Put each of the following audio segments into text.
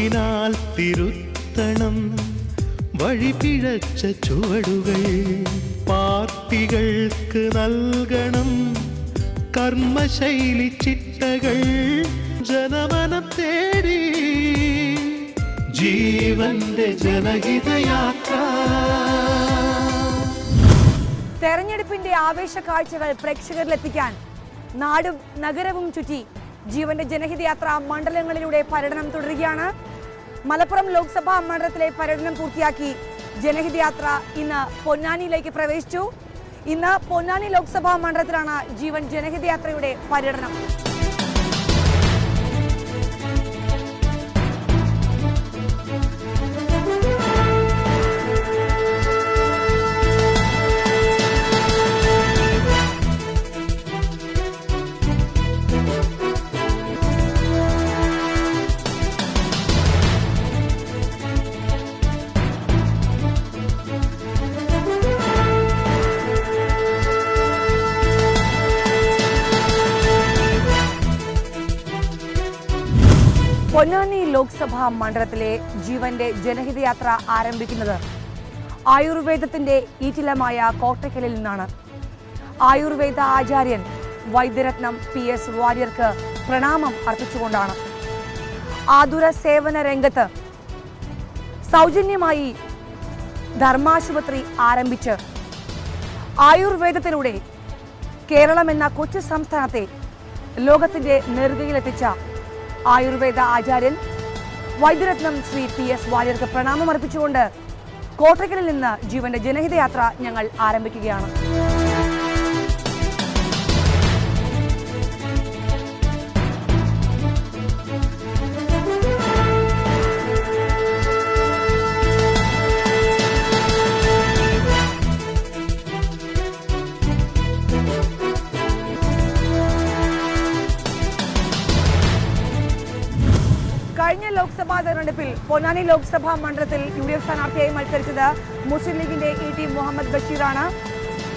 വാക്കിനാൽ തിരുത്തണം. വഴിപിഴച്ച ചുവടുകൾ പാർട്ടികൾക്ക് നൽകണം. കർമ്മശൈലി ചിട്ടകൾ ജനമനം തേടി. ജീവന്റെ ജനഹിതയാത്ര. തെരഞ്ഞെടുപ്പിന്റെ ആവേശ കാഴ്ചകൾ പ്രേക്ഷകരിലെത്തിക്കാൻ നാടും നഗരവും ചുറ്റി ജീവന്റെ ജനഹിതയാത്ര മണ്ഡലങ്ങളിലൂടെ പര്യടനം തുടരുകയാണ്. മലപ്പുറം ലോക്സഭാ മണ്ഡലത്തിലെ പര്യടനം പൂർത്തിയാക്കി ജനഹിത യാത്ര ഇന്ന് പൊന്നാനിയിലേക്ക് പ്രവേശിച്ചു. ഇന്ന് പൊന്നാനി ലോക്സഭാ മണ്ഡലത്തിലാണ് ജീവൻ ജനഹിത യാത്രയുടെ പര്യടനം. ലോക്സഭാ മണ്ഡലത്തിലെ ജീവന്റെ ജനഹിതയാത്ര ആരംഭിക്കുന്നത് ആയുർവേദത്തിന്റെ ഈറ്റിലമായ കോട്ടയ്ക്കലിൽ നിന്നാണ്. ആയുർവേദ ആചാര്യൻ വൈദ്യരത്നം പി എസ് വാര്യർക്ക് പ്രണാമം അർപ്പിച്ചുകൊണ്ടാണ്. ആതുര സേവന രംഗത്ത് സൗജന്യമായി ധർമാശുപത്രി ആരംഭിച്ച് ആയുർവേദത്തിലൂടെ കേരളം എന്ന കൊച്ചു സംസ്ഥാനത്തെ ലോകത്തിന്റെ നെറുകയിലെത്തിച്ച ആയുർവേദ ആചാര്യൻ വൈദ്യരത്നം ശ്രീ പി എസ് വാര്യർക്ക് പ്രണാമം അർപ്പിച്ചുകൊണ്ട് കോട്ടയ്ക്കലിൽ നിന്ന് ജീവന്റെ ജനഹിതയാത്ര ഞങ്ങൾ ആരംഭിക്കുകയാണ്. ലോക്സഭാ തെരഞ്ഞെടുപ്പിൽ പൊന്നാനി ലോക്സഭാ മണ്ഡലത്തിൽ യു ഡി എഫ് സ്ഥാനാർത്ഥിയായി മത്സരിച്ചത് മുസ്ലിം ലീഗിന്റെ ഇ ടി മുഹമ്മദ് ബഷീറാണ്.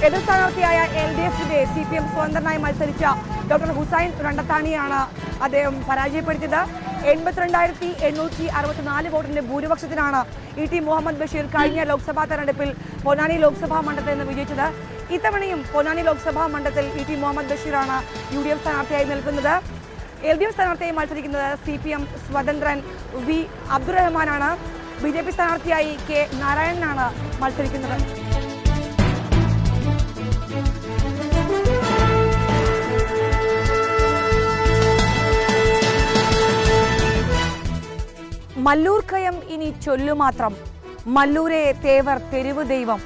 എതിർ സ്ഥാനാർത്ഥിയായ എൽ ഡി എഫിന്റെ സി പി എം സ്വതന്ത്രനായി മത്സരിച്ച ഡോക്ടർ ഹുസൈൻ രണ്ടത്താണിയാണ് അദ്ദേഹം പരാജയപ്പെടുത്തിയത്. എൺപത്തിരണ്ടായിരത്തി എണ്ണൂറ്റി അറുപത്തിനാല് വോട്ടിന്റെ ഭൂരിപക്ഷത്തിനാണ് ഇ ടി മുഹമ്മദ് ബഷീർ കഴിഞ്ഞ ലോക്സഭാ തെരഞ്ഞെടുപ്പിൽ പൊന്നാനി ലോക്സഭാ മണ്ഡലത്തിൽ നിന്ന് വിജയിച്ചത്. ഇത്തവണയും പൊന്നാനി ലോക്സഭാ മണ്ഡലത്തിൽ ഇ ടി മുഹമ്മദ് ബഷീറാണ് യു ഡി എഫ് സ്ഥാനാർത്ഥിയായി നിൽക്കുന്നത്. എൽ ഡി എഫ് സ്ഥാനാർത്ഥിയായി മത്സരിക്കുന്നത് സി പി എം സ്വതന്ത്രൻ വി അബ്ദുറഹ്മാനാണ്. ബി ജെ പി സ്ഥാനാർത്ഥിയായി കെ നാരായണനാണ് മത്സരിക്കുന്നത്. മല്ലൂർക്കയം ഇനി ചൊല്ലുമാത്രം മല്ലൂരെ തേവർ തെരുവ് ദൈവം.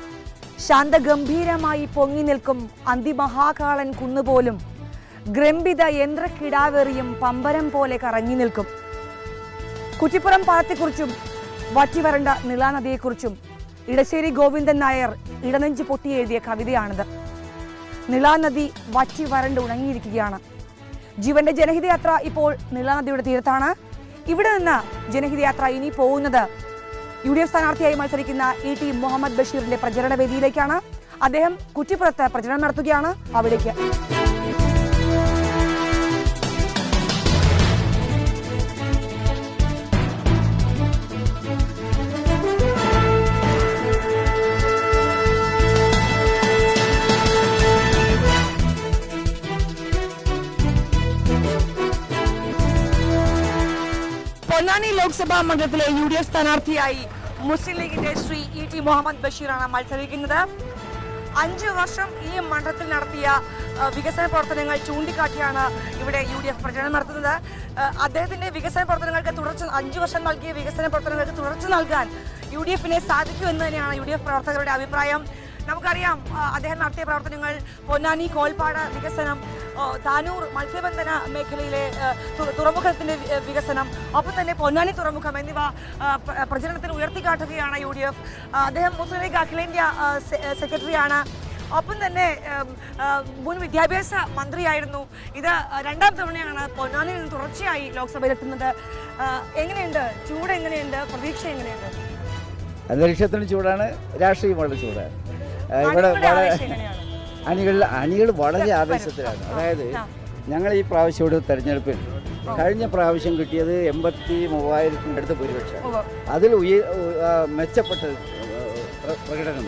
ശാന്തഗംഭീരമായി പൊങ്ങി നിൽക്കും അന്തിമഹാകാളൻ കുന്നുപോലും. ഗ്രംഭിത യന്ത്രക്കിടാവെറിയും പമ്പരം പോലെ കറങ്ങി നിൽക്കും. കുറ്റിപ്പുറം പാലത്തെക്കുറിച്ചും വറ്റിവരണ്ട നിളാനദിയെക്കുറിച്ചും ഇടശ്ശേരി ഗോവിന്ദൻ നായർ ഇടനെഞ്ച് പൊട്ടി എഴുതിയ കവിതയാണിത്. നിളാനദി വറ്റി വരണ്ട് ഉണങ്ങിയിരിക്കുകയാണ്. ജീവന്റെ ജനഹിതയാത്ര ഇപ്പോൾ നിളാനദിയുടെ തീരത്താണ്. ഇവിടെ നിന്ന് ജനഹിതയാത്ര ഇനി പോകുന്നത് യു ഡി എഫ് സ്ഥാനാർത്ഥിയായി മത്സരിക്കുന്ന ഇ ടി മുഹമ്മദ് ബഷീറിന്റെ പ്രചരണ വേദിയിലേക്കാണ് അദ്ദേഹം കുറ്റിപ്പുറത്ത് പ്രചരണം നടത്തുകയാണ് അവിടേക്ക്. പൊന്നാനി ലോക്സഭാ മണ്ഡലത്തിലെ യു ഡി എഫ് സ്ഥാനാർത്ഥിയായി മുസ്ലിം ലീഗിന്റെ ശ്രീ ഇ ടി മുഹമ്മദ് ബഷീറാണ് മത്സരിക്കുന്നത്. അഞ്ചു വർഷം ഈ മണ്ഡലത്തിൽ നടത്തിയ വികസന പ്രവർത്തനങ്ങൾ ചൂണ്ടിക്കാട്ടിയാണ് ഇവിടെ യു ഡി എഫ് പ്രചരണം നടത്തുന്നത്. അദ്ദേഹത്തിന്റെ വികസന പ്രവർത്തനങ്ങൾക്ക് തുടർച്ച അഞ്ചു വർഷം നൽകിയ വികസന പ്രവർത്തനങ്ങൾക്ക് തുടർച്ച നൽകാൻ യു ഡി എഫിനെ സാധിക്കുമെന്ന് തന്നെയാണ് യു ഡി എഫ് പ്രവർത്തകരുടെ അഭിപ്രായം. നമുക്കറിയാം അദ്ദേഹം നടത്തിയ പ്രവർത്തനങ്ങൾ പൊന്നാനി കോൽപ്പാട് വികസനം താനൂർ മത്സ്യബന്ധന മേഖലയിലെ തുറമുഖത്തിന്റെ വികസനം ഒപ്പം തന്നെ പൊന്നാനി തുറമുഖം എന്നിവ പ്രചരണത്തിൽ പ്രചരണത്തിന് ഉയർത്തിക്കാട്ടുകയാണ് യു ഡി എഫ്. അദ്ദേഹം മുസ്ലിം ലീഗ് അഖിലേന്ത്യാ സെക്രട്ടറിയാണ്. ഒപ്പം തന്നെ മുൻ വിദ്യാഭ്യാസ മന്ത്രിയായിരുന്നു. ഇത് രണ്ടാം തവണയാണ് പൊന്നാനിയിൽ നിന്ന് തുടർച്ചയായി ലോക്സഭയിൽ എത്തുന്നത്. എങ്ങനെയുണ്ട്? ചൂട് എങ്ങനെയുണ്ട്? പ്രതീക്ഷ എങ്ങനെയുണ്ട്? അന്തരീക്ഷത്തിന് ചൂടാണ് രാഷ്ട്രീയം വളരെ ചൂടാണ് ഇവിടെ വളരെ? അണികൾ അണികൾ വളരെ ആവേശത്തിലാണ്. അതായത്. ഞങ്ങൾ ഈ പ്രാവശ്യം ഇവിടെ തെരഞ്ഞെടുപ്പിൽ കഴിഞ്ഞ പ്രാവശ്യം കിട്ടിയത് എൺപത്തി മൂവായിരത്തിനടുത്ത് ഭൂരിപക്ഷം. അതിൽ ഉയ മെച്ചപ്പെട്ട പ്രകടനം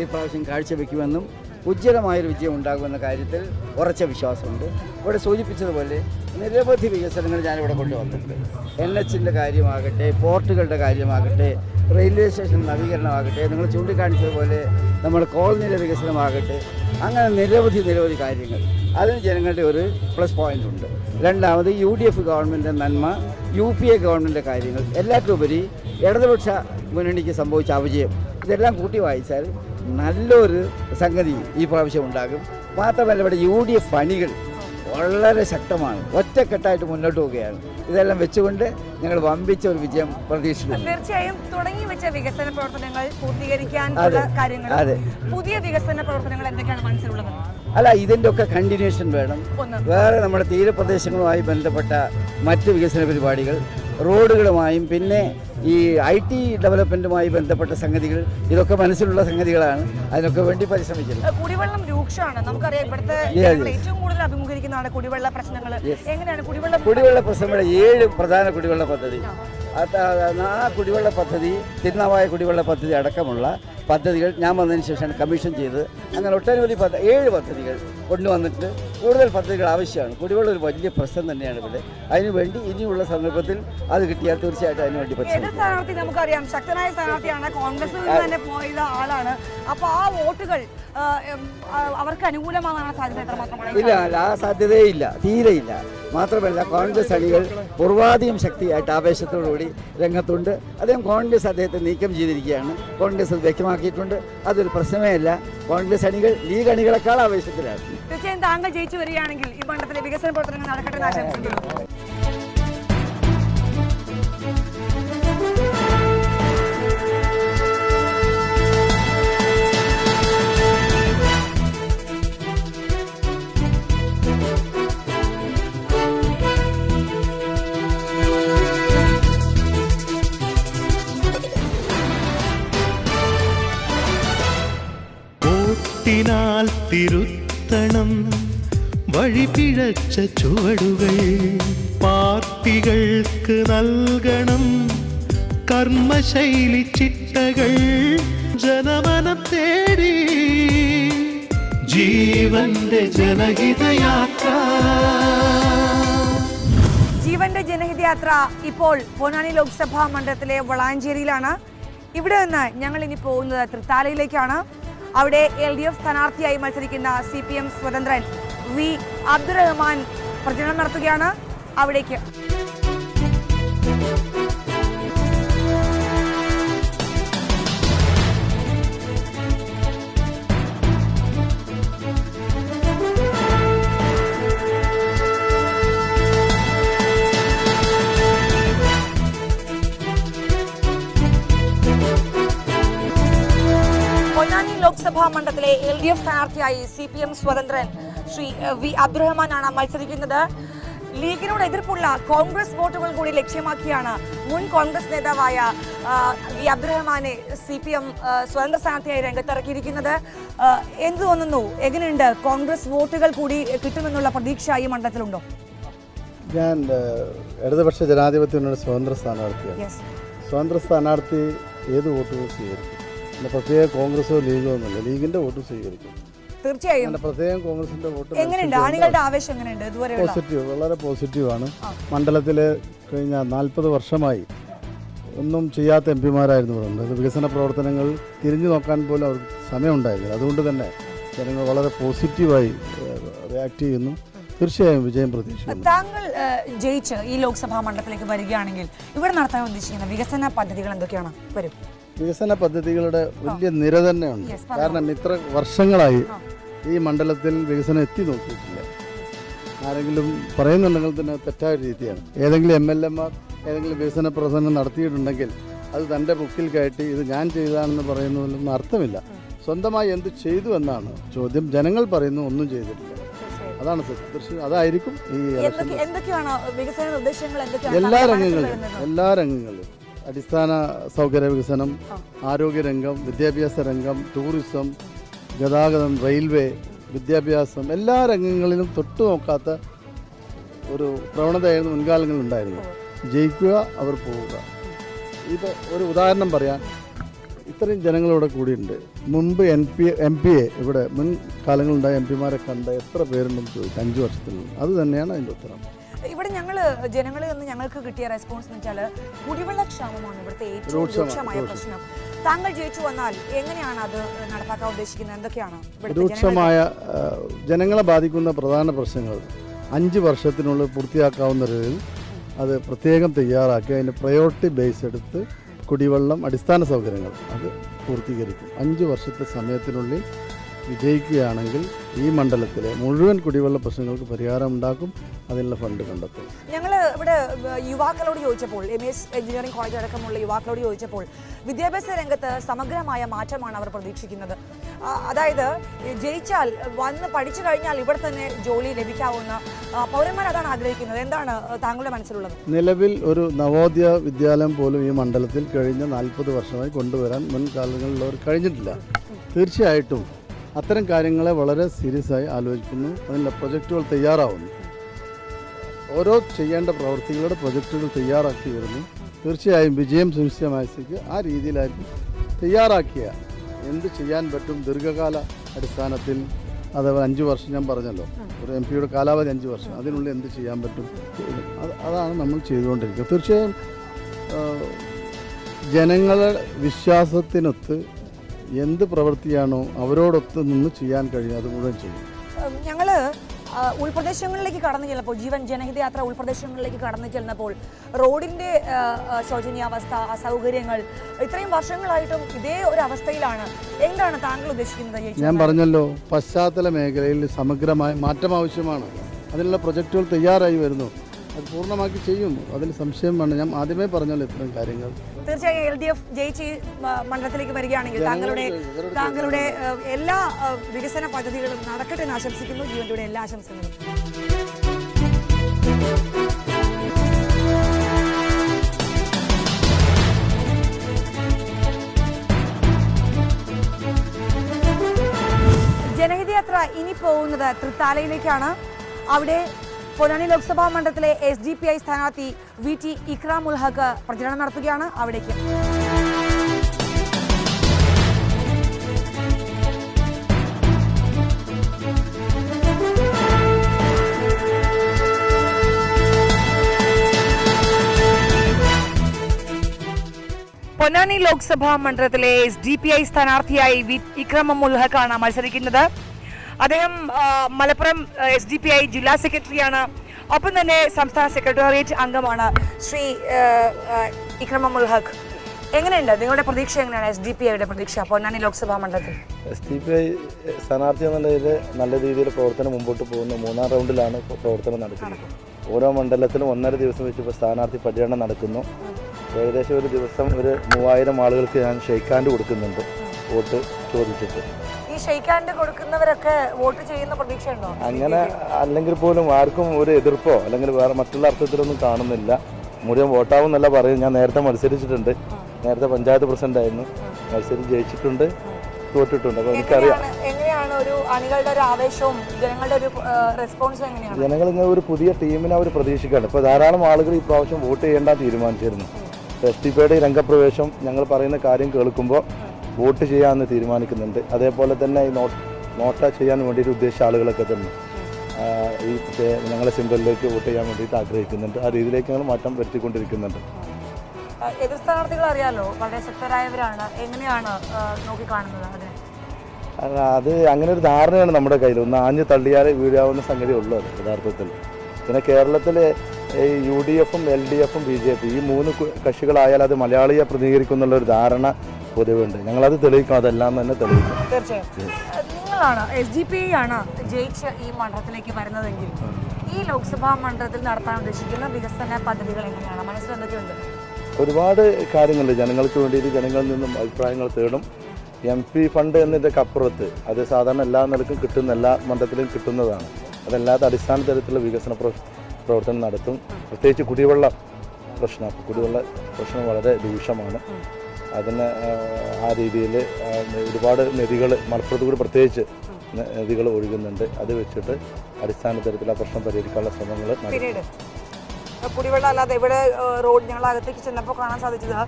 ഈ പ്രാവശ്യം കാഴ്ചവെക്കുമെന്നും ഉജ്ജ്വലമായൊരു വിജയം ഉണ്ടാകുമെന്ന കാര്യത്തിൽ ഉറച്ച വിശ്വാസമുണ്ട്. ഇവിടെ സൂചിപ്പിച്ചതുപോലെ നിരവധി വികസനങ്ങൾ ഞാനിവിടെ കൊണ്ടുവന്നിട്ടുണ്ട്. എൻ എച്ചിന്റെ കാര്യമാകട്ടെ പോർട്ടുകളുടെ കാര്യമാകട്ടെ റെയിൽവേ സ്റ്റേഷൻ നവീകരണമാകട്ടെ നിങ്ങൾ ചൂണ്ടിക്കാണിച്ചതുപോലെ നമ്മൾ കോളനിയിലെ വികസനമാകട്ടെ അങ്ങനെ നിരവധി നിരവധി കാര്യങ്ങൾ. അതിന് ജനങ്ങളുടെ ഒരു പ്ലസ് പോയിന്റ് ഉണ്ട്. രണ്ടാമത് യു ഡി എഫ് ഗവൺമെന്റിന്റെ നന്മ യു പി എ ഗവൺമെന്റിന്റെ കാര്യങ്ങൾ എല്ലാറ്റുപരി ഇടതുപക്ഷ മുന്നണിക്ക് സംഭവിച്ച അവജയം. ഇതെല്ലാം കൂട്ടി വായിച്ചാൽ നല്ലൊരു സംഗതി ഈ പ്രാവശ്യം ഉണ്ടാകും. മാത്രമല്ല ഇവിടെ യു ഡി എഫ് അണികൾ വളരെ ശക്തമാണ്. ഒറ്റക്കെട്ടായിട്ട് മുന്നോട്ട് പോവുകയാണ്. ഇതെല്ലാം വെച്ചുകൊണ്ട് ഞങ്ങൾ വമ്പിച്ച ഒരു വിജയം പ്രതീക്ഷിക്കുന്നു. തീർച്ചയായും തുടങ്ങി വെച്ച വികസന പ്രവർത്തനങ്ങൾ പൂർത്തീകരിക്കാൻ കാര്യങ്ങൾ അതെ. പുതിയ വികസന പ്രവർത്തനങ്ങൾ എന്തൊക്കെയാണ് മനസ്സിലുള്ളത്? അല്ല ഇതിന്റെ ഒക്കെ കണ്ടിന്യൂഷൻ വേണം. വേറെ നമ്മുടെ തീരപ്രദേശങ്ങളുമായി ബന്ധപ്പെട്ട മറ്റ് വികസന പരിപാടികൾ റോഡുകളുമായും പിന്നെ ഈ ഐ ടി ഡെവലപ്മെന്റുമായി ബന്ധപ്പെട്ട സംഗതികൾ ഇതൊക്കെ മനസ്സിലുള്ള സംഗതികളാണ്. അതിനൊക്കെ വേണ്ടി പരിശ്രമിക്കുന്നത് കുടിവെള്ളം രൂക്ഷമാണ്. നമുക്കറിയാം ഇവിടുത്തെ. ഏറ്റവും കൂടുതൽ അഭിമുഖീകരിക്കുന്നതാണ് കുടിവെള്ള പ്രശ്നങ്ങൾ എങ്ങനെയാണ് കുടിവെള്ള കുടിവെള്ള പ്രശ്നങ്ങളുടെ ഏഴ് പ്രധാന കുടിവെള്ള പദ്ധതി. ആ കുടിവെള്ള പദ്ധതി തിരുനാവായ കുടിവെള്ള പദ്ധതി അടക്കമുള്ള പദ്ധതികൾ ഞാൻ വന്നതിന് ശേഷമാണ് കമ്മീഷൻ ചെയ്ത് അങ്ങനെ ഒട്ടനവധി പദ്ധതി ഏഴ് പദ്ധതികൾ കൊണ്ടുവന്നിട്ട് കൂടുതൽ പദ്ധതികൾ ആവശ്യമാണ്. കുടിവെള്ളം ഒരു വലിയ പ്രശ്നം തന്നെയാണ് ഇവിടെ. അതിനുവേണ്ടി ഇനിയുള്ള സന്ദർഭത്തിൽ അത് കിട്ടിയാൽ തീർച്ചയായിട്ടും അതിനുവേണ്ടി പരിശ്രമിക്കും. സ്ഥാനാർത്ഥി നമുക്കറിയാം. ശക്തനായ സ്ഥാനാർത്ഥിയാണ്. കോൺഗ്രസിൽ നിന്ന് തന്നെ പോയ ആളാണ്. അപ്പൊ ആ വോട്ടുകൾ അവർക്ക് അനുകൂലമാകാനുള്ള സാധ്യത എത്രമാത്രമാണ്? ഇല്ല ആ സാധ്യതയില്ല. തീരെയില്ല. മാത്രമല്ല കോൺഗ്രസ് അണികൾ പൂർവാധികം ശക്തിയായിട്ട് ആവേശത്തോടുകൂടി രംഗത്തുണ്ട്. അദ്ദേഹം കോൺഗ്രസ് അദ്ദേഹത്തെ നീക്കം ചെയ്തിരിക്കുകയാണ്. കോൺഗ്രസ് അത് വ്യക്തമാക്കിയിട്ടുണ്ട്. അതൊരു പ്രശ്നമേ അല്ല. കോൺഗ്രസ് അണികൾ ലീഗ് അണികളെക്കാൾ ആവേശത്തിലാണ്. തീർച്ചയായും താങ്കൾ ജയിച്ചു വരികയാണെങ്കിൽ ഈ മണ്ഡലത്തിലെ വികസന പ്രവർത്തനങ്ങൾ നടക്കട്ടെ എന്ന് ആശംസിക്കുന്നു. വോട്ടിനാൽ തിരുത്തണം. വഴിപിഴച്ച ചുവടുകൾ പാർട്ടികൾക്ക് നൽകണം. കർമ്മശൈലി ചിട്ടകൾ ജനമനം തേടി. ജീവന്റെ ജനഹിതയാത്ര. ജീവന്റെ ജനഹിതയാത്ര ഇപ്പോൾ പൊന്നാനി ലോക്സഭാ മണ്ഡലത്തിലെ വളാഞ്ചേരിയിലാണ്. ഇവിടെ നിന്ന് ഞങ്ങൾ ഇനി പോകുന്നത് തൃത്താലയിലേക്കാണ്. അവിടെ എൽ ഡി എഫ് സ്ഥാനാർത്ഥിയായി മത്സരിക്കുന്ന സി പി എം സ്വതന്ത്രൻ വി അബ്ദുറഹ്മാൻ പ്രചരണം നടത്തുകയാണ് അവിടേക്ക്. എൽ ഡി എഫ് സ്ഥാനാർത്ഥിയായി സി പി എം സ്വതന്ത്രൻ ശ്രീ വി അബ്ദുറഹ്മാനാണ് മത്സരിക്കുന്നത്. ലീഗിനോട് എതിർപ്പുള്ള കോൺഗ്രസ് വോട്ടുകൾ കൂടി ലക്ഷ്യമാക്കിയാണ് മുൻ കോൺഗ്രസ് നേതാവായ വി അബ്ദുറഹ്മാനെ സി പി എം സ്വതന്ത്ര സ്ഥാനാർത്ഥിയായി രംഗത്തിറക്കിയിരിക്കുന്നത്. എന്ത് തോന്നുന്നു? എങ്ങനെയുണ്ട്? കോൺഗ്രസ് വോട്ടുകൾ കൂടി കിട്ടുമെന്നുള്ള പ്രതീക്ഷ ഈ മണ്ഡലത്തിലുണ്ടോ? ഞാൻ ഇടതുപക്ഷ ജനാധിപത്യ സ്വതന്ത്ര സ്ഥാനാർത്ഥിയാണ്. സ്വതന്ത്ര സ്ഥാനാർത്ഥി ഏത് വോട്ടുകൾ സ്വീകരിക്കും പിന്നെ പ്രത്യേക കോൺഗ്രസോ ലീഗോ ഒന്നുമില്ല. ലീഗിന്റെ വോട്ട് സ്വീകരിക്കും. തീർച്ചയായും. അങ്ങനെ പ്രത്യേകം കോൺഗ്രസിന്റെ വോട്ട് എങ്ങനെയുണ്ട്? ആണികളുടെ ആവേശം എങ്ങനെയുണ്ട്? ഇതുവരെയുള്ള? പോസിറ്റീവ് വളരെ പോസിറ്റീവാണ് മണ്ഡലത്തിൽ കഴിഞ്ഞ നാൽപ്പത് വർഷമായി ഒന്നും ചെയ്യാത്ത എം പിമാരായിരുന്നു പറയുന്നത് വികസന പ്രവർത്തനങ്ങൾ തിരിഞ്ഞു നോക്കാൻ പോലും അവർക്ക് സമയമുണ്ടായിരുന്നില്ല. അതുകൊണ്ട് തന്നെ ജനങ്ങൾ വളരെ പോസിറ്റീവായി റിയാക്ട് ചെയ്യുന്നു. തീർച്ചയായും വിജയം പ്രതീക്ഷിക്കുന്നു. താങ്കൾ ജയിച്ച് ഈ ലോക്സഭാ മണ്ഡലത്തിലേക്ക് വരികയാണെങ്കിൽ ഇവിടെ നടത്താൻ ഉദ്ദേശിക്കുന്ന വികസന പദ്ധതികൾ എന്തൊക്കെയാണ്? വരും. വികസന പദ്ധതികളുടെ വലിയ നിര തന്നെയുണ്ട്. കാരണം ഇത്ര വർഷങ്ങളായി ഈ മണ്ഡലത്തിൽ വികസനം എത്തി നോക്കിയിട്ടില്ല. ആരെങ്കിലും പറയുന്നുണ്ടെങ്കിൽ തന്നെ തെറ്റായ രീതിയാണ്. ഏതെങ്കിലും എം എൽ എമാർ ഏതെങ്കിലും വികസന പ്രവർത്തനം നടത്തിയിട്ടുണ്ടെങ്കിൽ അത് തന്റെ ബുക്കിൽ കയറ്റി ഇത് ഞാൻ ചെയ്തതാണെന്ന് പറയുന്നതിലൊന്നും അർത്ഥമില്ല. സ്വന്തമായി എന്ത് ചെയ്തു എന്നാണ് ചോദ്യം. ജനങ്ങൾ പറയുന്നു ഒന്നും ചെയ്തിട്ടില്ല. അതാണ് സത്യം. അതായിരിക്കും ഈ എല്ലാ രംഗങ്ങളിലും എല്ലാ രംഗങ്ങളിലും. അടിസ്ഥാന സൗകര്യ വികസനം ആരോഗ്യരംഗം വിദ്യാഭ്യാസ രംഗം ടൂറിസം ഗതാഗതം റെയിൽവേ വിദ്യാഭ്യാസം എല്ലാ രംഗങ്ങളിലും തൊട്ടു നോക്കാത്ത ഒരു പ്രവണതയായിരുന്നു മുൻകാലങ്ങളിൽ ഉണ്ടായിരുന്നു ജയിക്കുക അവർ പോവുക. ഇത് ഒരു ഉദാഹരണം പറയാൻ ഇത്രയും ജനങ്ങളിവിടെ കൂടിയുണ്ട്. മുൻപ് N P M P A ഇവിടെ മുൻ കാലങ്ങളുണ്ടായ എം പിമാരെ കണ്ട എത്ര പേരുണ്ടെന്ന് ചോദിച്ചു അഞ്ച് വർഷത്തിൽ അത് തന്നെയാണ് അതിന്റെ ഉത്തരം. ഇവിടെ ഞങ്ങൾ ജനങ്ങളിൽ നിന്ന് ഞങ്ങൾക്ക് കിട്ടിയ റെസ്പോൺസ് എന്ന് വെച്ചാൽ കുടിവെള്ളക്ഷാമമാണ് ഇവിടുത്തെ ഏറ്റവും രൂക്ഷമായ പ്രശ്നം. താങ്കൾ ജയിച്ചു വന്നാൽ എങ്ങനെയാണ് അത് നടപ്പാക്കാൻ ഉദ്ദേശിക്കുന്നത്? എന്തൊക്കെയാണ് രൂക്ഷമായ ജനങ്ങളെ ബാധിക്കുന്ന പ്രധാന പ്രശ്നങ്ങൾ. അഞ്ച് വർഷത്തിനുള്ളിൽ പൂർത്തിയാക്കാവുന്ന രീതിയിൽ അത് പ്രത്യേകം തയ്യാറാക്കി അതിന്റെ പ്രയോറിറ്റി ബേസ് എടുത്ത് കുടിവെള്ളം അടിസ്ഥാന സൗകര്യങ്ങൾ അത് പൂർത്തീകരിക്കും. അഞ്ച് വർഷത്തെ സമയത്തിനുള്ളിൽ വിജയിക്കുകയാണെങ്കിൽ ഈ മണ്ഡലത്തിലെ മുഴുവൻ കുടിവെള്ള പ്രശ്നങ്ങൾക്ക് പരിഹാരം ഉണ്ടാക്കും അതിനുള്ള ഫണ്ട് കണ്ടെത്തും. ഞങ്ങൾ ഇവിടെ യുവാക്കളോട് ചോദിച്ചപ്പോൾ എം എസ് എഞ്ചിനീയറിംഗ് കോളേജ് അടക്കമുള്ള യുവാക്കളോട് ചോദിച്ചപ്പോൾ വിദ്യാഭ്യാസ രംഗത്ത് സമഗ്രമായ മാറ്റമാണ് അവർ പ്രതീക്ഷിക്കുന്നത്. അതായത് ജയിച്ചാൽ വന്ന് പഠിച്ചു കഴിഞ്ഞാൽ ഇവിടെ തന്നെ ജോലി ലഭിക്കാവുന്ന പൗരന്മാർ അതാണ് ആഗ്രഹിക്കുന്നത്. എന്താണ് താങ്കളുടെ മനസ്സിലുള്ളത്? നിലവിൽ ഒരു നവോദയ വിദ്യാലയം പോലും ഈ മണ്ഡലത്തിൽ കഴിഞ്ഞ നാൽപ്പത് വർഷമായി കൊണ്ടുവരാൻ മുൻകാലങ്ങളിലുള്ളവർ കഴിഞ്ഞിട്ടില്ല. തീർച്ചയായിട്ടും അത്തരം കാര്യങ്ങളെ വളരെ സീരിയസ് ആയി ആലോചിക്കുന്നു. അതിനുള്ള പ്രൊജക്റ്റുകൾ തയ്യാറാവുന്നു. ഓരോ ചെയ്യേണ്ട പ്രവൃത്തികളുടെ പ്രൊജക്റ്റുകൾ തയ്യാറാക്കി വരുന്നു. തീർച്ചയായും വിജയം സുനിശ്ചിതമായ സ്ഥിതിക്ക് ആ രീതിയിലായിരിക്കും തയ്യാറാക്കിയ എന്ത് ചെയ്യാൻ പറ്റും ദീർഘകാല അടിസ്ഥാനത്തിൽ. അഥവാ അഞ്ച് വർഷം ഞാൻ പറഞ്ഞല്ലോ. ഒരു എം പിയുടെ കാലാവധി അഞ്ച് വർഷം. അതിനുള്ളിൽ എന്ത് ചെയ്യാൻ പറ്റും? അത് അതാണ് നമ്മൾ ചെയ്തുകൊണ്ടിരിക്കുന്നത് തീർച്ചയായും ജനങ്ങളുടെ ജനങ്ങളെ വിശ്വാസത്തിനൊത്ത് എന്ത് പ്രവൃത്തിയാണോ അവരോടൊത്ത് നിന്ന് ചെയ്യാൻ കഴിയും അത് മുഴുവൻ ചെയ്യും. ഞങ്ങൾ ഞങ്ങൾ ഉൾപ്രദേശങ്ങളിലേക്ക് കടന്നു ചെന്നപ്പോൾ ജീവൻ ജനഹിത യാത്ര ഉൾപ്രദേശങ്ങളിലേക്ക് കടന്നു ചെന്നപ്പോൾ റോഡിന്റെ ശോചനീയാവസ്ഥ അസൗകര്യങ്ങൾ ഇത്രയും വർഷങ്ങളായിട്ടും ഇതേ ഒരു അവസ്ഥയിലാണ്. എന്താണ് താങ്കൾ ഉദ്ദേശിക്കുന്നത് ഞാൻ പറഞ്ഞല്ലോ പശ്ചാത്തല മേഖലയിൽ സമഗ്രമായ മാറ്റം ആവശ്യമാണ്. അതിനുള്ള പ്രൊജക്റ്റുകൾ തയ്യാറായി വരുന്നു. അത് പൂർണമാക്കി ചെയ്യും. അതിൽ സംശയം വേണം ഞാൻ ആദ്യമേ പറഞ്ഞല്ലോ ഇത്തരം കാര്യങ്ങൾ. തീർച്ചയായും എൽ ഡി എഫ് ജയിച്ച് മണ്ഡലത്തിലേക്ക് വരികയാണെങ്കിൽ താങ്കളുടെ താങ്കളുടെ എല്ലാ വികസന പദ്ധതികളും നടക്കട്ടെ എന്ന് ആശംസിക്കുന്നു. ജീവന്റെ എല്ലാ ആശംസകളും. ജനഹിതയാത്ര ഇനി പോകുന്നത് തൃത്താലയിലേക്കാണ്. അവിടെ പൊന്നാനി ലോക്സഭാ മണ്ഡലത്തിലെ എസ് ഡി പി ഐ സ്ഥാനാർത്ഥി വി ടി ഇക്രാം ഉൽ പ്രചരണം നടത്തുകയാണ് അവിടേക്ക്. പൊന്നാനി ലോക്സഭാ മണ്ഡലത്തിലെ എസ് ഡി പി ഐ സ്ഥാനാർത്ഥിയായി ഇക്രമം മുൽഹക്കാണ് മത്സരിക്കുന്നത്. അദ്ദേഹം Malappuram S D P I ജില്ലാ സെക്രട്ടറിയാണ്. ഒപ്പം തന്നെ സംസ്ഥാന സെക്രട്ടേറിയറ്റ് അംഗമാണ് ശ്രീ ഇക്രമുൽ ഹഖ് എങ്ങനെയുണ്ട്? നിങ്ങളുടെ പ്രതീക്ഷ എങ്ങനെയാണ് എസ് ഡി പി ഐയുടെ പ്രതീക്ഷ? പൊന്നാനി ലോക്സഭാ മണ്ഡലത്തിൽ. എസ് ഡി പി ഐ സ്ഥാനാർത്ഥി എന്ന നിലയിൽ നല്ല രീതിയിൽ പ്രവർത്തനം മുമ്പോട്ട് പോകുന്ന. മൂന്നാം റൗണ്ടിലാണ് പ്രവർത്തനം നടക്കുന്നത്. ഓരോ മണ്ഡലത്തിലും ഒന്നര ദിവസം വെച്ച് ഇപ്പോൾ സ്ഥാനാർത്ഥി പര്യടനം നടക്കുന്നു. ഏകദേശം ഒരു ദിവസം ഒരു മൂവായിരം ആളുകൾക്ക് ഞാൻ ഷെയ്ക്കാൻഡ് കൊടുക്കുന്നുണ്ട്. വോട്ട് ചോദിച്ചിട്ട്. ഈ ഷെയ്ക്കാൻഡ് കൊടുക്കുന്നവരൊക്കെ വോട്ട് ചെയ്യുന്ന പ്രതീക്ഷയുണ്ടോ? അങ്ങനെ അല്ലെങ്കിൽ പോലും ആർക്കും ഒരു എതിർപ്പോ അല്ലെങ്കിൽ വേറെ മറ്റുള്ള അർത്ഥത്തിലൊന്നും കാണുന്നില്ല. മുഴുവൻ വോട്ടാവുന്നല്ല പറയും ഞാൻ നേരത്തെ മത്സരിച്ചിട്ടുണ്ട്. നേരത്തെ പഞ്ചായത്ത് പ്രസിഡന്റ് ആയിരുന്നു മത്സരം ജയിച്ചിട്ടുണ്ട്. തോറ്റിട്ടുണ്ട്. അപ്പോൾ എനിക്കറിയാം. എങ്ങനെയാണ് ഒരു അണികളുടെ ഒരു ആവേശവും ജനങ്ങളുടെ ഒരു റെസ്പോൺസും എങ്ങനെയാണ്? ജനങ്ങൾ ഇങ്ങനെ ഒരു പുതിയ ടീമിനെ അവർ പ്രതീക്ഷിക്കുകയാണ് ഇപ്പോൾ ധാരാളം ആളുകൾ ഈ പ്രാവശ്യം വോട്ട് ചെയ്യേണ്ട തീരുമാനിച്ചിരുന്നു. എസ് ടി പിയുടെ രംഗപ്രവേശം ഞങ്ങൾ പറയുന്ന കാര്യം കേൾക്കുമ്പോൾ വോട്ട് ചെയ്യാമെന്ന് തീരുമാനിക്കുന്നുണ്ട്. അതേപോലെ തന്നെ ഈ നോട്ട് നോട്ട ചെയ്യാൻ വേണ്ടിയിട്ട് ഉദ്ദേശിച്ച ആളുകളൊക്കെ തന്നെ ഈ ഞങ്ങളെ സിമ്പലിലേക്ക് വോട്ട് ചെയ്യാൻ വേണ്ടിയിട്ട് ആഗ്രഹിക്കുന്നുണ്ട്. ആ രീതിയിലേക്ക് ഞങ്ങൾ മാറ്റം വരുത്തിക്കൊണ്ടിരിക്കുന്നുണ്ട്. എതിർ സ്ഥാനാർത്ഥികൾ അറിയാലോ വളരെ ശക്തരായവരാണ്. എങ്ങനെയാണ് നോക്കിക്കാണുന്നത് അതിനെ അത് അങ്ങനെ ഒരു ധാരണയാണ് നമ്മുടെ കയ്യിൽ. ഒന്ന് ആഞ്ഞ് തള്ളിയാൽ വീഴാവുന്ന സംഗതി ഉള്ളത് യഥാർത്ഥത്തിൽ. പിന്നെ കേരളത്തിൽ യു ഡി എഫും എൽ ഡി എഫും ബി ജെ പി ഈ മൂന്ന് കക്ഷികളായാൽ അത് മലയാളിയെ പ്രതികരിക്കുന്നുള്ളൊരു ധാരണ പൊതുവുണ്ട്. അത് തെളിയിക്കും അതെല്ലാം തന്നെ തെളിയിക്കും. തീർച്ചയായും. നിങ്ങളാണ് എസ് ഡി പി ആണ് ജയിച്ച് ഈ മണ്ഡലത്തിലേക്ക് വരുന്നതെങ്കിൽ ഈ ലോക്സഭാ മണ്ഡലത്തിൽ നടത്താൻ ഉദ്ദേശിക്കുന്ന വികസന പദ്ധതികൾ എങ്ങനെയാണ്? മനസ്സിൽ എന്തൊക്കെയുണ്ട്? ഒരുപാട് കാര്യങ്ങളുണ്ട്. ജനങ്ങൾക്ക് വേണ്ടിയിട്ട് ജനങ്ങളിൽ നിന്നും അഭിപ്രായങ്ങൾ തേടും. എം പി ഫണ്ട് എന്നതിന്റെ അപ്പുറത്ത് അത് സാധാരണ എല്ലാ നിലക്കും കിട്ടുന്ന എല്ലാ മണ്ഡലത്തിലും കിട്ടുന്നതാണ്. അതല്ലാത്ത അടിസ്ഥാന തരത്തിലുള്ള വികസന പ്രവ- പ്രവർത്തനം നടത്തും. പ്രത്യേകിച്ച് കുടിവെള്ള പ്രശ്നം. കുടിവെള്ള പ്രശ്നം വളരെ രൂക്ഷമാണ്. അതിന് ആ, രീതിയിൽ ഒരുപാട് നദികൾ മലപ്പുറത്ത് കൂടി പ്രത്യേകിച്ച് നദികൾ ഒഴുകുന്നുണ്ട്. അത് വെച്ചിട്ട് അടിസ്ഥാന തരത്തിൽ ആ പ്രശ്നം പരിഹരിക്കാനുള്ള ശ്രമങ്ങൾ കുടിവെള്ളം അല്ലാതെ ഇവിടെ റോഡ് ഞങ്ങൾ അകത്തേക്ക് ചെന്നപ്പോൾ കാണാൻ സാധിച്ചത്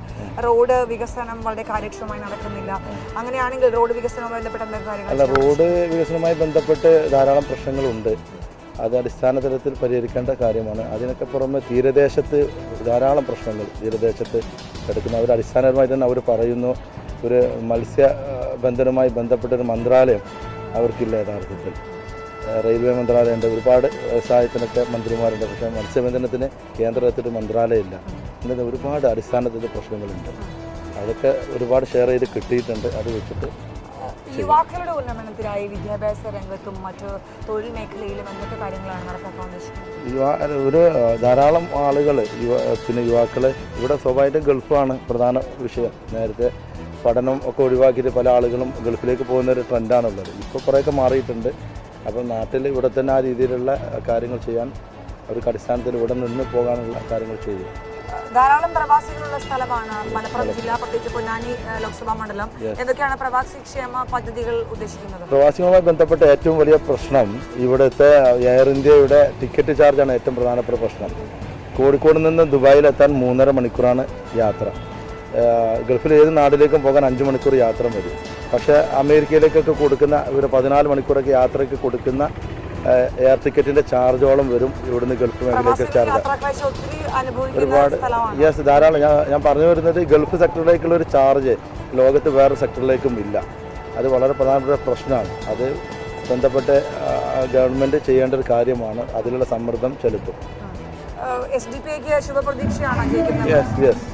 റോഡ് വികസനം വളരെ കാര്യക്ഷമമായി നടക്കുന്നില്ല. അങ്ങനെയാണെങ്കിൽ റോഡ് വികസനവുമായി ബന്ധപ്പെട്ട എന്തൊക്കെ കാര്യങ്ങൾ അല്ല റോഡ് വികസനവുമായി ബന്ധപ്പെട്ട് ധാരാളം പ്രശ്നങ്ങളുണ്ട്. അത് അടിസ്ഥാന തലത്തിൽ പരിഹരിക്കേണ്ട കാര്യമാണ്. അതിനൊക്കെ പുറമെ തീരദേശത്ത് ധാരാളം പ്രശ്നങ്ങൾ തീരദേശത്ത് എടുക്കുന്നു അവർ അടിസ്ഥാനപരമായി തന്നെ അവർ പറയുന്നു ഒരു മത്സ്യ ആ, ബന്ധനവുമായി ബന്ധപ്പെട്ട ഒരു മന്ത്രാലയം അവർക്കില്ല യഥാർത്ഥത്തിൽ. റെയിൽവേ മന്ത്രാലയമുണ്ട്. ഒരുപാട് വ്യവസായത്തിനൊക്കെ മന്ത്രിമാരുണ്ട്. പക്ഷേ മത്സ്യബന്ധനത്തിന് കേന്ദ്രത്തിൽ മന്ത്രാലയമില്ല. ഇങ്ങനെ ഒരുപാട് അടിസ്ഥാനത്തിന്റെ പ്രശ്നങ്ങളുണ്ട്. അതൊക്കെ ഒരുപാട് ഷെയർ ചെയ്ത് കിട്ടിയിട്ടുണ്ട്. അത് വെച്ചിട്ട് യുവാക്കളുടെ ഉന്നമനത്തിനായി വിദ്യാഭ്യാസ രംഗത്തും മറ്റു തൊഴിൽ മേഖലയിലും എന്തൊക്കെ കാര്യങ്ങളാണ് നടത്താൻ ഉദ്ദേശിക്കുന്നത്? യുവാ ഒരു ധാരാളം ആളുകൾ യുവ പിന്നെ യുവാക്കൾ ഇവിടെ സ്വാഭാവികമായിട്ടും ഗൾഫാണ് പ്രധാന വിഷയം. നേരത്തെ പഠനം ഒക്കെ ഒഴിവാക്കിയിട്ട് പല ആളുകളും ഗൾഫിലേക്ക് പോകുന്ന ഒരു ട്രെൻഡാണുള്ളത്. ഇപ്പോൾ കുറേയൊക്കെ മാറിയിട്ടുണ്ട്. അപ്പം നാട്ടിൽ ഇവിടെ തന്നെ ആ രീതിയിലുള്ള കാര്യങ്ങൾ ചെയ്യാൻ അവർക്ക് അടിസ്ഥാനത്തിൽ ഇവിടെ നിന്ന് പോകാനുള്ള കാര്യങ്ങൾ ചെയ്യും ധാരാളം പ്രവാസികളുള്ള സ്ഥലമാണ് മലപ്പുറം ജില്ല പ്രത്യേകിച്ച് പൊന്നാനി ലോക്സഭാ മണ്ഡലം. എന്തൊക്കെയാണ് പ്രവാസി ക്ഷേമ പദ്ധതികൾ ഉദ്ദേശിക്കുന്നത്? പ്രവാസികളുമായി ബന്ധപ്പെട്ട ഏറ്റവും വലിയ പ്രശ്നം ഇവിടുത്തെ എയർ ഇന്ത്യയുടെ ടിക്കറ്റ് ചാർജാണ് ഏറ്റവും പ്രധാനപ്പെട്ട പ്രശ്നം. കോഴിക്കോട് നിന്ന് ദുബായിലെത്താൻ മൂന്നര മണിക്കൂറാണ് യാത്ര. ഗൾഫിൽ ഏത് നാട്ടിലേക്കും പോകാൻ അഞ്ച് മണിക്കൂർ യാത്ര മതി. പക്ഷേ അമേരിക്കയിലേക്കൊക്കെ കൊടുക്കുന്ന ഒരു പതിനാല് മണിക്കൂറൊക്കെ യാത്രയ്ക്ക് കൊടുക്കുന്ന എയർ ടിക്കറ്റിന്റെ ചാർജോളം വരും ഇവിടുന്ന് ഗൾഫ് മേഖലയിലേക്ക് ചാർജ് ഒരുപാട് യെസ് ധാരാളം. ഞാൻ ഞാൻ പറഞ്ഞു വരുന്നത് ഗൾഫ് സെക്ടറിലേക്കുള്ള ഒരു ചാർജ് ലോകത്ത് വേറെ സെക്ടറിലേക്കും ഇല്ല. അത് വളരെ പ്രധാനപ്പെട്ട പ്രശ്നമാണ്. അത് ബന്ധപ്പെട്ട് ഗവൺമെന്റ് ചെയ്യേണ്ട ഒരു കാര്യമാണ്. അതിലുള്ള സമ്മർദ്ദം ചെലുത്തും. എസ് ഡി പി ഐക്ക് ശുഭപ്രതീക്ഷയാണ് യെസ് യെസ്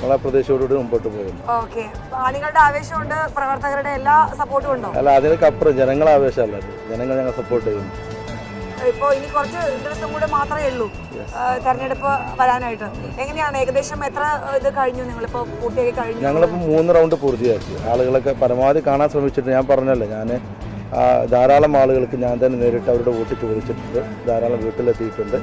നമ്മളെ പ്രദേശത്തോടുകൂടി മുമ്പോട്ട് പോകുന്നു. ഓക്കെ. അണികളുടെ ആവേശമുണ്ട് പ്രവർത്തകരുടെ എല്ലാ സപ്പോർട്ടും ഉണ്ടോ? അല്ല അതിനൊക്കെ അപ്പുറം ജനങ്ങളെ ആവേശമല്ല ജനങ്ങൾ ഞങ്ങൾ സപ്പോർട്ട് ചെയ്യുന്നു. ഇപ്പോൾ ഇനി കുറച്ച് ദിവസം കൂടെ മാത്രമേ ഉള്ളൂ തെരഞ്ഞെടുപ്പ് വരാനായിട്ട്. എങ്ങനെയാണ് ഏകദേശം എത്ര ഇത് കഴിഞ്ഞു? നിങ്ങളിപ്പോൾ പൂർത്തിയാക്കി കഴിഞ്ഞു? ഞങ്ങളിപ്പോൾ മൂന്ന് റൗണ്ട് പൂർത്തിയാക്കി. ആളുകളൊക്കെ പരമാവധി കാണാൻ ശ്രമിച്ചിട്ട് ഞാൻ പറഞ്ഞല്ലോ ഞാൻ ധാരാളം ആളുകൾക്ക് ഞാൻ തന്നെ നേരിട്ട് അവരുടെ വോട്ട് ചോദിച്ചിട്ടുണ്ട്. ധാരാളം വീട്ടിലെത്തിയിട്ടുണ്ട്.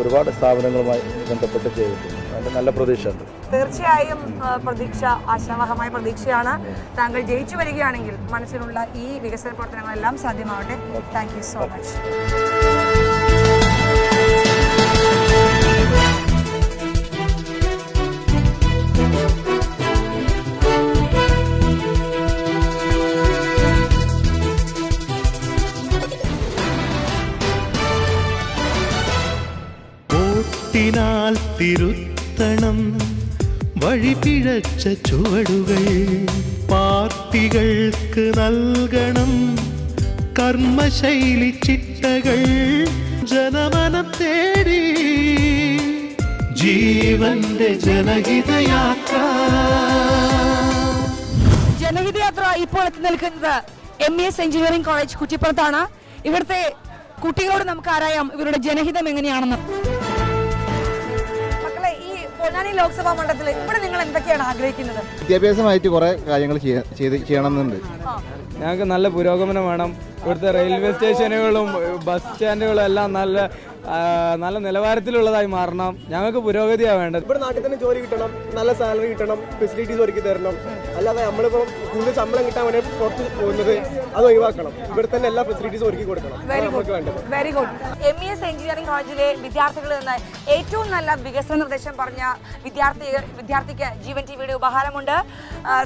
ഒരുപാട് സ്ഥാപനങ്ങളുമായി ബന്ധപ്പെട്ട് ചെയ്തിട്ടുണ്ട്. അതുകൊണ്ട് നല്ല പ്രതീക്ഷയുണ്ട്. തീർച്ചയായും പ്രതീക്ഷ ആശാവഹമായ പ്രതീക്ഷയാണ്. താങ്കൾ ജയിച്ചു വരികയാണെങ്കിൽ മനസ്സിലുള്ള ഈ വികസന പ്രവർത്തനങ്ങളെല്ലാം സാധ്യമാവട്ടെ. താങ്ക് യു സോ മച്ച് ഓട്ടിനാൽ തിരുത്തണം വഴിപിഴച്ച ചുവടുകൾ പാർട്ടികൾക്ക് നൽകണം കർമ്മശൈലി ചിട്ടകൾ ജനമനം തേടി. ജീവന്റെ ജനഹിതയാത്ര. ജനഹിതയാത്ര ഇപ്പോൾ എത്തി നിൽക്കുന്നത് എം എസ് എഞ്ചിനീയറിംഗ് കോളേജ് കുറ്റിപ്പുറത്താണ്. ഇവിടുത്തെ കുട്ടികളോട് നമുക്ക് ആരായാം? ഇവരുടെ ജനഹിതം എങ്ങനെയാണെന്ന്. പൊന്നാനി ലോക്സഭാ മണ്ഡലത്തിൽ ഇവിടെ നിങ്ങൾ എന്തൊക്കെയാണ് ആഗ്രഹിക്കുന്നത്? വിദ്യാഭ്യാസമായിട്ട് കുറെ കാര്യങ്ങൾ ചെയ്യ- എന്നുണ്ട് ചെയ്യണമെന്നുണ്ട്. ഞങ്ങൾക്ക് നല്ല പുരോഗമനം വേണം. ഇവിടുത്തെ റെയിൽവേ സ്റ്റേഷനുകളും ബസ് സ്റ്റാൻഡുകളും എല്ലാം നല്ല നല്ല നിലവാരത്തിലുള്ളതായി മാറണം. ഞങ്ങൾക്ക് പുരോഗതിയാണ് വേണ്ടത്. ഇവിടെ നാട്ടിൽ തന്നെ ജോലി കിട്ടണം നല്ല സാലറി കിട്ടണം ഫെസിലിറ്റീസ് ഒരുക്കി തരണം. അല്ലാതെ നമ്മളിപ്പോൾ കൂടുതൽ ശമ്പളം കിട്ടാൻ വേണ്ടി പുറത്ത് പോകുന്നത് അത് ഒഴിവാക്കണം. ഇവിടെ തന്നെ എല്ലാ ഫെസിലിറ്റീസും ഒരുക്കി കൊടുക്കണം. Very good very good M E S engineering കോളേജിലെ വിദ്യാർത്ഥികളിൽ നിന്ന് ഏറ്റവും നല്ല വികസന നിർദ്ദേശം പറഞ്ഞ വിദ്യാർത്ഥി വിദ്യാർത്ഥിക്ക് ജീവൻ ടി വിയുടെ ഉപഹാരമുണ്ട്.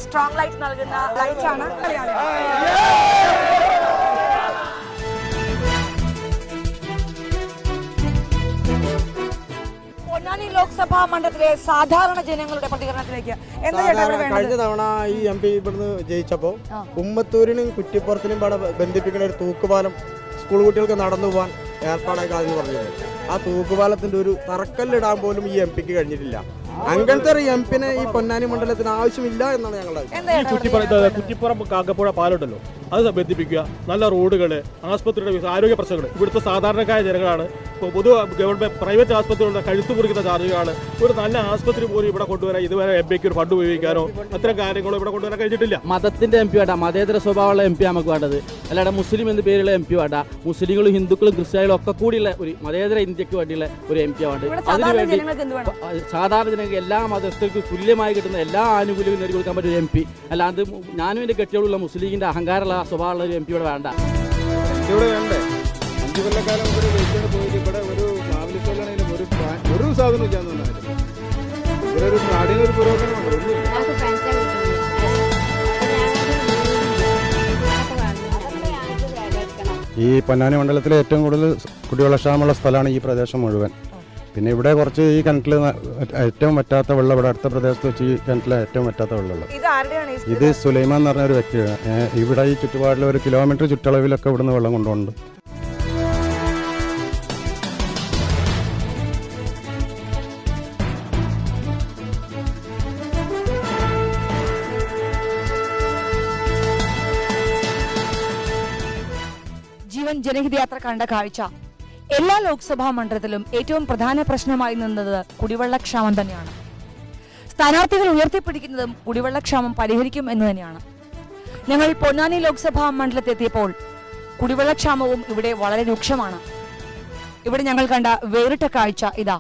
സ്ട്രോങ് ലൈറ്റ് നൽകുന്ന ലൈറ്റ് ലോക്സഭാ മണ്ഡലത്തിലെ സാധാരണ ജനങ്ങളുടെ പ്രതികരണത്തിലേക്ക് എന്താ ചേട്ടാ ഇവിടെ വേണ്ടത്? കഴിഞ്ഞ തവണ ഈ എം പി ഇവിടുന്ന് ജയിച്ചപ്പോൾ ഉമ്മത്തൂരിനും കുറ്റിപ്പുറത്തിനും ഇവിടെ ബന്ധിപ്പിക്കുന്ന ഒരു തൂക്കുപാലം സ്കൂൾ കുട്ടികൾക്ക് നടന്നു പോകാൻ ഏർപ്പാടാക്കാമെന്ന് പറഞ്ഞിരുന്നു. ആ തൂക്കുപാലത്തിന്റെ ഒരു തറക്കല്ലിടാൻ പോലും ഈ എം പിക്ക് കഴിഞ്ഞിട്ടില്ല. അങ്ങനത്തെ ഒരു എം പിന്നെ ഈ പൊന്നാനി മണ്ഡലത്തിന് ആവശ്യമില്ല എന്നാണ് ഞങ്ങളുടെ അഭിപ്രായം. എന്താ ഈ ചേട്ടാ ഇവിടെ കുറ്റിപ്പുറം കാക്കപ്പുഴ പാലുണ്ടല്ലോ. അത് ബന്ധിപ്പിക്കുക. നല്ല റോഡുകൾ ആശുപത്രിയുടെ വികസനം, ആരോഗ്യ പ്രശ്നങ്ങൾ ഇവിടുത്തെ സാധാരണക്കാരായ ജനങ്ങളാണ് പൊതു ഗവൺമെന്റ് പ്രൈവറ്റ് ആസ്പത്രികളുടെ കഴുത്തു മുറിക്കുന്ന ചാർജുകളാണ് ഒരു നല്ല ആസ്പത്രി പോലും ഇവിടെ കൊണ്ടുവരാൻ ഇതുവരെ എം പിക്ക് ഒരു ഫണ്ട് ഉപയോഗിക്കാനോ അത്തരം കാര്യങ്ങളോ ഇവിടെ കൊണ്ടുവരാൻ കഴിഞ്ഞിട്ടില്ല. മതത്തിന്റെ എം പി വേണ്ട മതേതര സ്വഭാവമുള്ള എം പി നമുക്ക് വേണ്ടത്. അല്ലാതെ മുസ്ലിം എന്ന പേരുള്ള എം പി വേണ്ട. മുസ്ലിങ്ങളും ഹിന്ദുക്കളും ക്രിസ്ത്യാനികളും ഒക്കെ കൂടിയുള്ള ഒരു മതേതര ഇന്ത്യയ്ക്ക് വേണ്ടിയുള്ള ഒരു എം പി വേണ്ട അതിനുവേണ്ടി സാധാരണ ജനങ്ങൾക്ക് എല്ലാ മതസ്ഥർക്കും തുല്യമായി കിട്ടുന്ന എല്ലാ ആനുകൂല്യവും നേടി കൊടുക്കാൻ പറ്റിയ ഒരു എം പി അല്ലാണ്ട് ഞാനും എന്റെ കെട്ടിയോടുള്ള മുസ്ലിമിന്റെ അഹങ്കാരമുള്ള സ്വഭാവമുള്ള ഒരു എം പി ഇവിടെ വേണ്ട. ഇവിടെ വേണ്ടേ? അഞ്ചു കൊല്ലക്കാലം പ്രാ- ഒരു സാധനം ഇല്ലാന്ന് പറഞ്ഞാൽ ഇവിടെ ഒരു നാടിനൊരു പുരോഗമനമുണ്ട് ഒന്നുമില്ല. ഈ പൊന്നാനി മണ്ഡലത്തിലെ ഏറ്റവും കൂടുതൽ കുടിവെള്ളക്ഷാമമുള്ള സ്ഥലമാണ് ഈ പ്രദേശം മുഴുവൻ. പിന്നെ ഇവിടെ കുറച്ച് ഈ കിണറ്റിൽ ഏറ്റവും പറ്റാത്ത വെള്ളം ഇവിടെ അടുത്ത പ്രദേശത്ത് വെച്ച് ഈ കിണറ്റിൽ ഏറ്റവും പറ്റാത്ത വെള്ളമുള്ളത്. ഇത് ആരുടെയാണ് ഈ ഇത് സുലൈമാൻ എന്ന് പറഞ്ഞ ഒരു വ്യക്തിയാണ്. ഇവിടെ ഈ ചുറ്റുപാടിൽ ഒരു കിലോമീറ്റർ ചുറ്റളവിലൊക്കെ ഇവിടുന്ന് വെള്ളം കൊണ്ടുപോകുന്നുണ്ട്. ജീവൻ ജനഹിത യാത്ര കണ്ട കാഴ്ച. എല്ലാ ലോക്സഭാ മണ്ഡലത്തിലും ഏറ്റവും പ്രധാന പ്രശ്നമായി നിന്നത് കുടിവെള്ളക്ഷാമം തന്നെയാണ്. സ്ഥാനാർത്ഥികൾ ഉയർത്തിപ്പിടിക്കുന്നതും കുടിവെള്ളക്ഷാമം പരിഹരിക്കും എന്ന് തന്നെയാണ്. ഞങ്ങൾ പൊന്നാനി ലോക്സഭാ മണ്ഡലത്തെത്തിയപ്പോൾ കുടിവെള്ളക്ഷാമവും ഇവിടെ വളരെ രൂക്ഷമാണ്. ഇവിടെ ഞങ്ങൾ കണ്ട വേറിട്ട കാഴ്ച ഇതാ.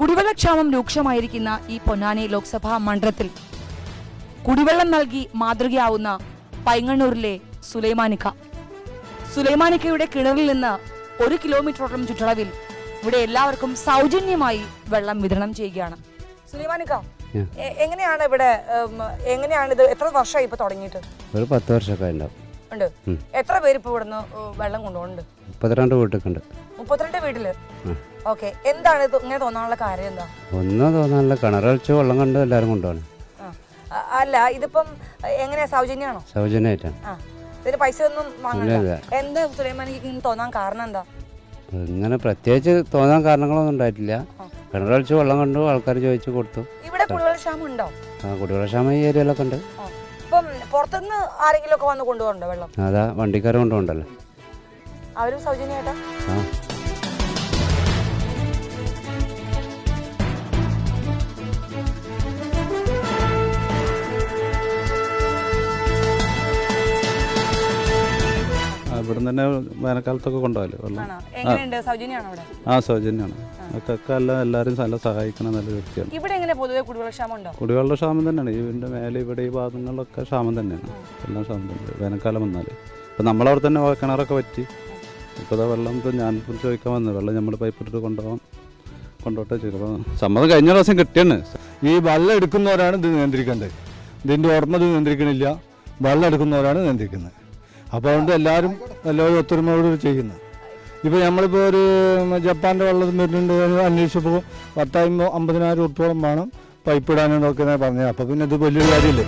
കുടിവെള്ളക്ഷാമം രൂക്ഷമായിരിക്കുന്ന ഈ പൊന്നാനി ലോക്സഭാ മണ്ഡലത്തിൽ കുടിവെള്ളം നൽകി മാതൃകയാവുന്ന പൈങ്ങണ്ണൂരിലെ സുലൈമാനിക്ക. സുലൈമാനിക്കയുടെ കിണറിൽ നിന്ന് ഒരു കിലോമീറ്ററോളം ചുറ്റളവിൽ ഇവിടെ എല്ലാവർക്കും സൗജന്യമായി വെള്ളം വിതരണം ചെയ്യുകയാണ്. സുലൈമാനിക്ക എങ്ങനെയാണ് ഇവിടെ എങ്ങനെയാണ് ഇത് എത്ര വർഷമായി ഇപ്പൊ തുടങ്ങിയിട്ട്? ഒരു പത്ത് വർഷമൊക്കെ ഉണ്ടാവും ഉണ്ട്. എത്ര പേര് ഇപ്പൊ ഇവിടുന്ന് വെള്ളം കൊണ്ടുപോകുന്നുണ്ട്? മുപ്പത്തിരണ്ട് മുപ്പത്തിരണ്ട് വീട്ടിൽ. ഓക്കെ. എന്താണ് ഇത് ഇങ്ങനെ തോന്നാനുള്ള കാര്യം എന്താ? ഒന്നും തോന്നാനുള്ള കിണറൊഴിച്ച് വെള്ളം കണ്ട് എല്ലാവരും കൊണ്ടുപോകണം. അല്ല ഇതിപ്പം എങ്ങനെയാ സൗജന്യമാണോ? സൗജന്യമായിട്ടാണ്. ആ. ഇതിന് പൈസ ഒന്നും വാങ്ങണ്ട. എന്താ സുലൈമാനിക്ക് ഇങ്ങനെ തോന്നാൻ കാരണം എന്താ? ഇങ്ങനെ പ്രത്യേകിച്ച് തോന്നാൻ കാരണങ്ങളൊന്നും ഉണ്ടായിട്ടില്ല. കിണറൊഴിച്ച് വെള്ളം കണ്ടു ആൾക്കാർ ചോദിച്ചു കൊടുത്തു. ഇവിടെ കുടിവെള്ള ഉണ്ടോ? ആ കുടിവെള്ളക്ഷാമം ഈ ഏരിയയിലൊക്കെ ഉണ്ട്. ഇപ്പം പുറത്തുനിന്ന് ആരെങ്കിലും ഒക്കെ വന്ന് കൊണ്ടുപോകണ്ടോ വെള്ളം? അതാ വണ്ടിക്കാർ കൊണ്ടുപോകണ്ടല്ലോ. അവരും സൗജന്യമായിട്ടാ? ആ. തന്നെ വേനൽക്കാലത്തൊക്കെ കൊണ്ടുപോകൽ വെള്ളം? ആണോ? എങ്ങനെയുണ്ട്? സൗജന്യമാണോ അവിടെ? ആ സൗജന്യമാണ്. അതൊക്കെ എല്ലാം എല്ലാവരും നല്ല സഹായിക്കണം നല്ല വ്യക്തിയാണ്. ഇവിടെ എങ്ങനെ പൊതുവെ കുടിവെള്ള ക്ഷാമം ഉണ്ടോ കുടിവെള്ള ക്ഷാമം തന്നെയാണ്. ഈ വീടിന്റെ മേലെ ഇവിടെ ഈ ഭാഗങ്ങളിലൊക്കെ ക്ഷാമം തന്നെയാണ്. എല്ലാം ക്ഷാമം തന്നെ വേനൽക്കാലം വന്നാൽ ഇപ്പം നമ്മളവിടെ തന്നെ കിണറൊക്കെ പറ്റി. ഇപ്പോൾ വെള്ളം ഇപ്പം ഞാൻ ചോദിക്കാൻ വന്നത്. വെള്ളം നമ്മൾ പൈപ്പ് ഇട്ടിട്ട് കൊണ്ടുപോകാം കൊണ്ടോട്ടെ ചോദിക്കും സമ്മതം കഴിഞ്ഞ പ്രാവശ്യം കിട്ടിയാണ്. ഈ വെള്ളം എടുക്കുന്നവരാണ് ഇത് നിയന്ത്രിക്കേണ്ടത്. ഇതിന്റെ ഓർമ്മ ഇത് നിയന്ത്രിക്കണില്ല. വെള്ളം എടുക്കുന്നവരാണ് നിയന്ത്രിക്കുന്നത്. അപ്പോൾ അതുകൊണ്ട് എല്ലാവരും എല്ലാവരും ഒത്തൊരുമയോട് ചെയ്യുന്നത് ഇപ്പോൾ നമ്മളിപ്പോൾ ഒരു ജപ്പാന്റെ വെള്ളം വരുന്നുണ്ട് അന്വേഷിച്ചപ്പോൾ പത്തായിരം അമ്പതിനായിരം ഉറുപ്പോളം വേണം. പൈപ്പ് ഇടാനൊക്കെ പറഞ്ഞത്. അപ്പോൾ പിന്നെ ഇത് വലിയൊരു കാര്യമില്ലേ?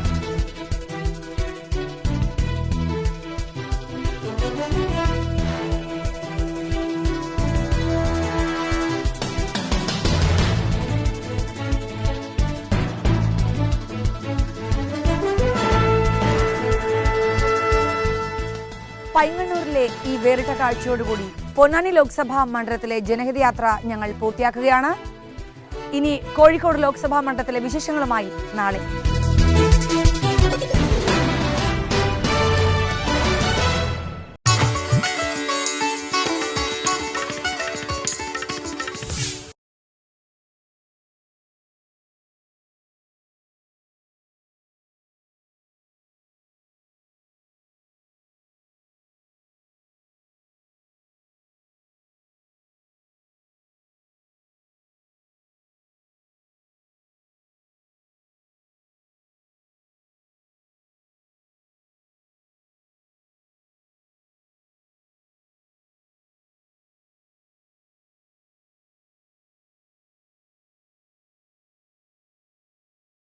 കാഴ്ചയോടുകൂടി പൊന്നാനി ലോക്സഭാ മണ്ഡലത്തിലെ ജനഹിത യാത്ര ഞങ്ങൾ പൂർത്തിയാക്കുകയാണ്. ഇനി കോഴിക്കോട് ലോക്സഭാ മണ്ഡലത്തിലെ വിശേഷങ്ങളുമായി നാളെ.